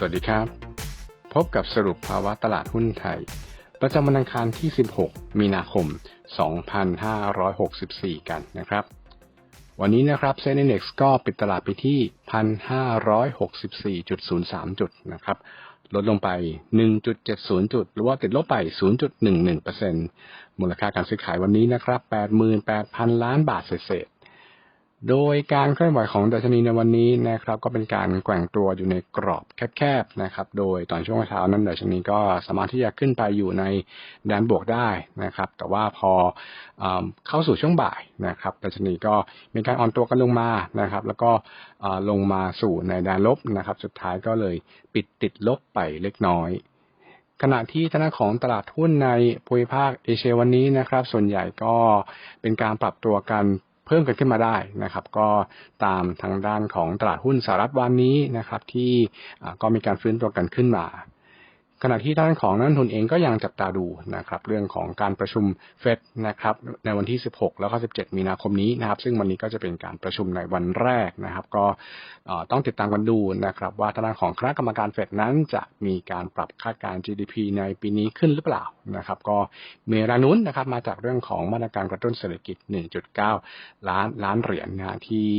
สวัสดีครับ พบกับสรุปภาวะตลาดหุ้นไทย ประจำวันอังคารที่ 16 มีนาคม 2564 กันนะครับ วันนี้นะครับเซ็นดี x ก็ปิดตลาดไปที่ 1,564.03 จุดนะครับ ลดลงไป 1.70 จุด หรือว่าติดลบไป 0.11%มูลค่าการซื้อขายวันนี้นะครับ 88,000 ล้านบาทเศษ โดยการเคลื่อนไหวของดัชนีในวันนี้นะครับ ก็เป็นการแกว่งตัวอยู่ในกรอบแคบๆนะครับ โดยตอนช่วงเช้านั้นดัชนีก็สามารถที่จะขึ้นไปอยู่ในแดนบวกได้นะครับ แต่ว่าพอเข้าสู่ช่วงบ่ายนะครับดัชนีก็มีการอ่อนตัวกันลงมานะครับ แล้วก็ลงมาสู่ในแดนลบนะครับ สุดท้ายก็เลยปิดติดลบไปเล็กน้อยขณะที่ทาของตลาดหุ้นในภูมิภาคเอเชียวันนี้นะครับ ส่วนใหญ่ก็เป็นการปรับตัวกัน เพิ่มกันขึ้นมาได้นะครับ ก็ตามทางด้านของตลาดหุ้นสหรัฐวันนี้นะครับ ที่ก็มีการฟื้นตัวกันขึ้นมา ขณะที่ด้านของนักทุนเองก็ยังจับตาดูนะครับเรื่องของการประชุมเฟดนะครับในวันที่ 16 แล้วก็ 17 มีนาคมนี้นะครับซึ่งวันนี้ก็จะเป็นการประชุมในวันแรกนะครับ ก็ต้องติดตามกันดูนะครับว่าทางด้านของคณะกรรมการเฟดนั้นจะมีการปรับคาดการ GDP ในปีนี้ขึ้นหรือเปล่านะครับ ก็เมรงนุนนะครับมาจากเรื่องของมาตรการกระตุ้นเศรษฐกิจ 1.9 ล้านล้านเหรียญนะที่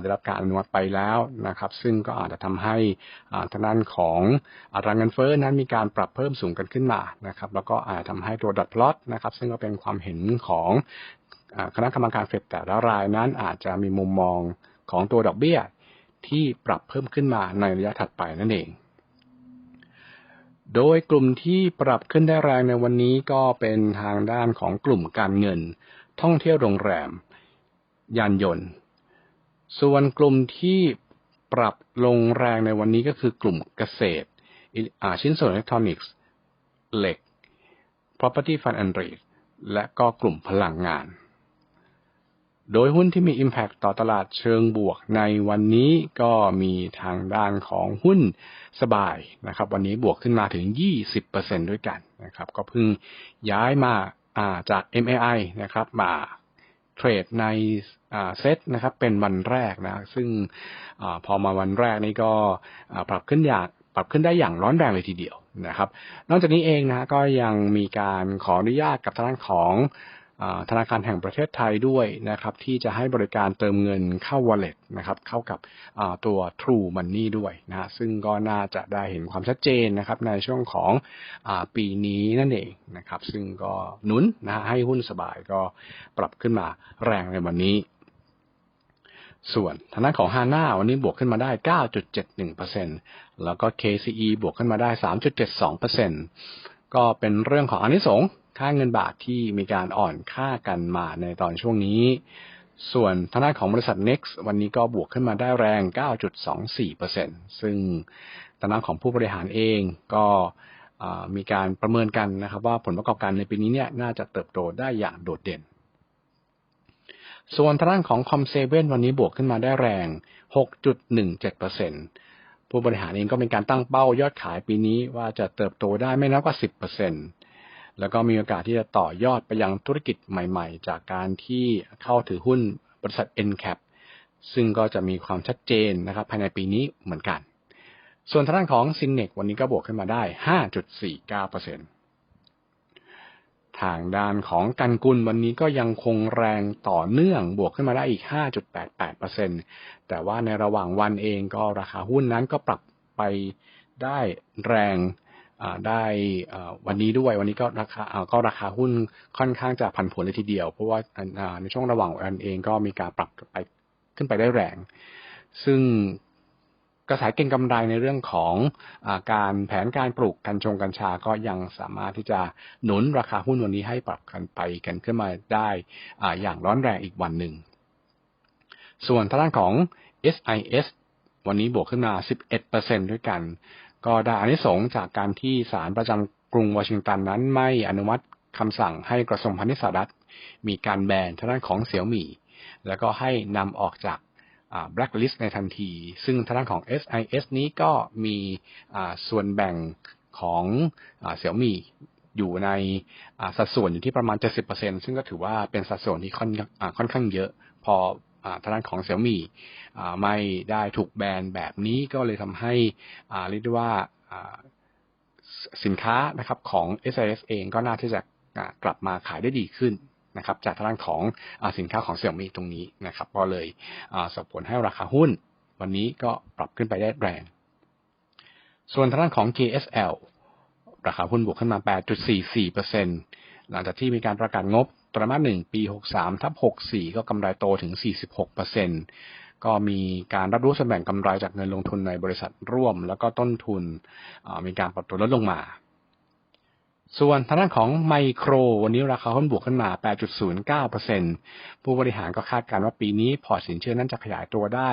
ได้รับการอนุมัติไปแล้วนะครับ ซึ่งก็อาจจะทำให้ทางด้านของอัตราเงินเฟ้อนั้นมีการปรับเพิ่มสูงกันขึ้นมานะครับ แล้วก็อาจทำให้ตัวดอทพลอตนะครับ ซึ่งก็เป็นความเห็นของคณะกรรมการเฟดแต่ละรายนั้นอาจจะมีมุมมองของตัวดอกเบี้ยที่ปรับเพิ่มขึ้นมาในระยะถัดไปนั่นเอง โดยกลุ่มที่ปรับขึ้นได้แรงในวันนี้ก็เป็นทางด้านของกลุ่มการเงิน ท่องเที่ยวโรงแรม ยานยนต์ ส่วนกลุ่มที่ปรับลงแรงในวันนี้ก็คือกลุ่มเกษตร ชิ้นส่วนอิเล็กทรอนิกส์ เหล็ก property fund and rate และก็กลุ่มพลังงาน โดยหุ้นที่มี Impact ต่อตลาดเชิงบวกในวันนี้ก็มีทางด้านของหุ้นสบายนะครับ วันนี้บวกขึ้นมาถึง 20%ด้วยกันนะครับ ก็เพิ่งย้ายมาจาก MAI นะครับมาเทรดในเซตนะครับเป็นวันแรกนะ ซึ่งอพอมาวันแรกนี้ก็ปรับขึ้นอย่าง ปรับขึ้นได้อย่างร้อนแรงเลยทีเดียวนะครับ นอกจากนี้เองนะก็ยังมีการขออนุญาตกับทางด้านของธนาคารแห่งประเทศไทยด้วยนะครับ ที่จะให้บริการเติมเงินเข้า wallet นะครับ เข้ากับตัว True Money ด้วยนะซึ่งก็น่าจะได้เห็นความชัดเจนนะครับ ในช่วงของอปีนี้นั่นเองนะครับ ซึ่งก็หนุนนะให้หุ้นสบายก็ปรับขึ้นมาแรงในวันนี้ ส่วนทางด้านของฮาน่าวันนี้บวกขึ้นมาได้ 9.71%แล้วก็ KCE บวกขึ้นมาได้ 3.72%ก็เป็นเรื่องของอนิสงค่าเงินบาทที่มีการอ่อนค่ากันมาในตอนช่วงนี้ ส่วนทางด้านของบริษัท Next วันนี้ก็บวกขึ้นมาได้แรง 9.24%ซึ่งทางด้านของผู้บริหารเองก็มีการประเมินกันนะครับว่าผลประกอบการในปีนี้เนี่ยน่าจะเติบโตได้อย่างโดดเด่น ส่วนทางด้านของคอมเซเว่นวันนี้บวกขึ้นมาได้แรง 6.17%ผู้บริหารเองก็เป็นการตั้งเป้ายอดขายปีนี้ว่าจะเติบโตได้ไม่น้อยกว่า 10%แล้วก็มีโอกาสที่จะต่อยอดไปยังธุรกิจใหม่ๆ จากการที่เข้าถือหุ้นบริษัท NCAP ซึ่งก็จะมีความชัดเจนนะครับภายในปีนี้เหมือนกัน ส่วนทางด้านของซินเนกวันนี้ก็บวกขึ้นมาได้ 5.49% ทางด้านของกันกุลวันนี้ก็ยังคงแรงต่อเนื่องบวกขึ้นมาได้อีก 5.88%แต่ว่าในระหว่างวันเองก็ราคาหุ้นนั้นก็ปรับไปได้แรงได้วันนี้ด้วยวันนี้ก็ราคาก็ราคาหุ้นค่อนข้างจะผันผวนเลยทีเดียว เพราะว่าในช่วงระหว่างวันเองก็มีการปรับไปขึ้นไปได้แรง ซึ่ง กระแสเก่งกำไรในเรื่องของอการแผนการปลูกกัญชงกัญชาก็ยังสามารถที่จะหนุนราคาหุ้นวันนี้ให้ปรับกันไปกันขึ้นมาได้ออย่างร้อนแรงอีกวันหนึ่ง ส่วนทางด้านของ SIS วันนี้บวกขึ้นมา 11%ด้วยกัน ก็ได้อานิสงจากการที่ศาลประจำกรุงวอชิงตันนั้นไม่อนุมัติคำสั่งให้กระทรวงพาณิชย์สหรัฐมีการแบนทางด้านของเสี่ยวมี่แล้วก็ให้นำออกจาก blacklist ในทันที ซึ่งทางด้านของ SIS นี้ก็มีส่วนแบ่งของเสี่ยมี่อยู่ในสัดส่วนอยู่ที่ประมาณ 70%ซึ่งก็ถือว่าเป็นสัดส่วนที่ค่อนค่อนข้างเยอะ พอทางด้านของ Xiaomi อ่ไม่ได้ถูกแบนแบบนี้ก็เลยทำให้เรียกได้ว่าสินค้านะครับของ SIS เองก็น่าที่จะกลับมาขายได้ดีขึ้น นะครับจากทางด้านของอสินค้าของ Xiaomi ตรงนี้นะครับก็เลยส่งผลให้ราคาหุ้น วันนี้ก็ปรับขึ้นไปได้แรง ส่วนทางด้านของ KSL ราคาหุ้นบวกขึ้นมา 8.44%หลังจากที่มีการประกาศงบไตรมาสหนึ่งปี 63 ทับ 64 ก็กำไรโตถึง 46%ก็มีการรับรู้ส่วนแบ่งกำไรจากเงินลงทุนในบริษัทร่วม แล้วก็ต้นทุนมีการปรับตัวลดลงมา ส่วนทางด้านของไมโคร วันนี้ราคาหุ้นบวกขึ้นมา 8.09%ผู้บริหารก็คาดการณ์ว่าปีนี้พอสินเชื่อนั้นจะขยายตัวได้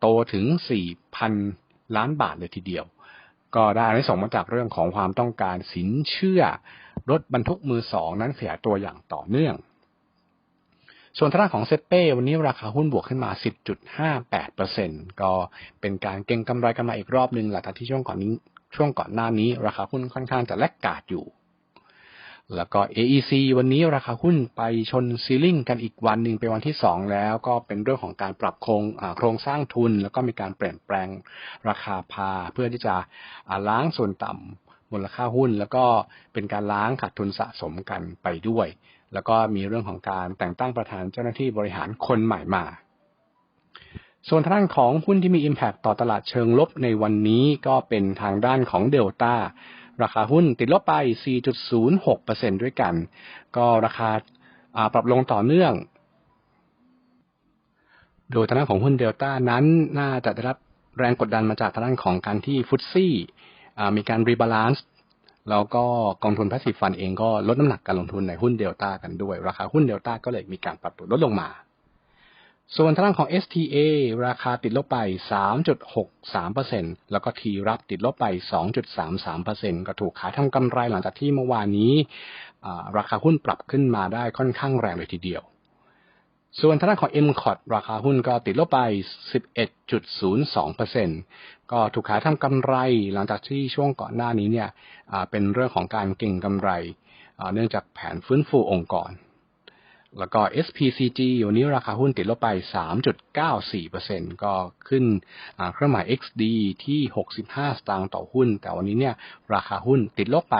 โตถึง 4,000 ล้านบาทเลยทีเดียว ก็ได้อานิสงส์มาจากเรื่องของความต้องการสินเชื่อ รถบรรทุกมือสองนั้นขยายตัวอย่างต่อเนื่อง ส่วนทางด้านของเซเป้วันนี้ราคาหุ้นบวกขึ้นมา 10.58%ก็เป็นการเก็งกำไรกันมาอีกรอบหนึ่งหลังจากที่ช่วงก่อนนี้ ช่วงก่อนหน้านี้ราคาหุ้นค่อนข้างจะแลกกาดอยู่ แล้วก็ AEC วันนี้ราคาหุ้นไปชนซีลิ่งกันอีกวันหนึ่งเป็นวันที่สองแล้วก็เป็นเรื่องของการปรับโครงโครงสร้างทุน แล้วก็มีการเปลี่ยนแปลงราคาพา เพื่อที่จะล้างส่วนต่ำมูลค่าหุ้น แล้วก็เป็นการล้างขาดทุนสะสมกันไปด้วย แล้วก็มีเรื่องของการแต่งตั้งประธานเจ้าหน้าที่บริหารคนใหม่มา ส่วนทางด้านของหุ้นที่มี Impact ต่อตลาดเชิงลบในวันนี้ก็เป็นทางด้านของเดลต้าราคาหุ้นติดลบไป 4.06%ด้วยกัน ก็ราคาาปรับลงต่อเนื่อง โดยทางด้านของหุ้นเดลต้านั้นน่าจะได้รับแรงกดดันมาจากทางด้านของการที่ฟุตซี่มีการรีบาลานซ์แล้วก็กองทุนพาสซีฟฟันเองก็ลดน้ำหนักการลงทุนในหุ้นเดลต้ากันด้วย ราคาหุ้นเดลต้าก็เลยมีการปรับตัวลดลงมา ส่วนทางด้านของ STA ราคาติดลบไป 3.63%แล้วก็ทีรับติดลบไป 2.33%ก็ถูกขายทำกำไรหลังจากที่เมื่อวานนี้ราคาหุ้นปรับขึ้นมาได้ค่อนข้างแรงเลยทีเดียว ส่วนทางด้านของ m c o t ราคาหุ้นก็ติดลบไป 11.02%ก็ถูกขายทำกำไรหลังจากที่ช่วงก่อนหน้านี้เนี่ยเป็นเรื่องของการเก็งกำไร เนื่องจากแผนฟื้นฟูองค์กร แล้วก็ SPCG วันนี้ราคาหุ้นติดลบไป 3.94%ก็ขึ้นเครื่องหมาย XD ที่ 65 สตางค์ต่อหุ้น แต่วันนี้เนี่ยราคาหุ้นติดลบไป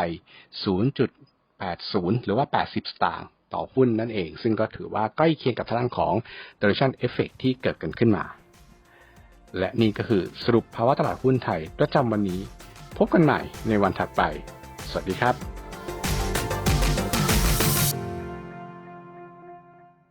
0.80 หรือว่า 80 สตางค์ต่อหุ้นนั่นเอง ซึ่งก็ถือว่าใกล้เคียงกับทางด้านของ duration effect ที่เกิดกันขึ้นมา และนี่ก็คือสรุปภาวะตลาดหุ้นไทยประจำวันนี้ พบกันใหม่ในวันถัดไป สวัสดีครับ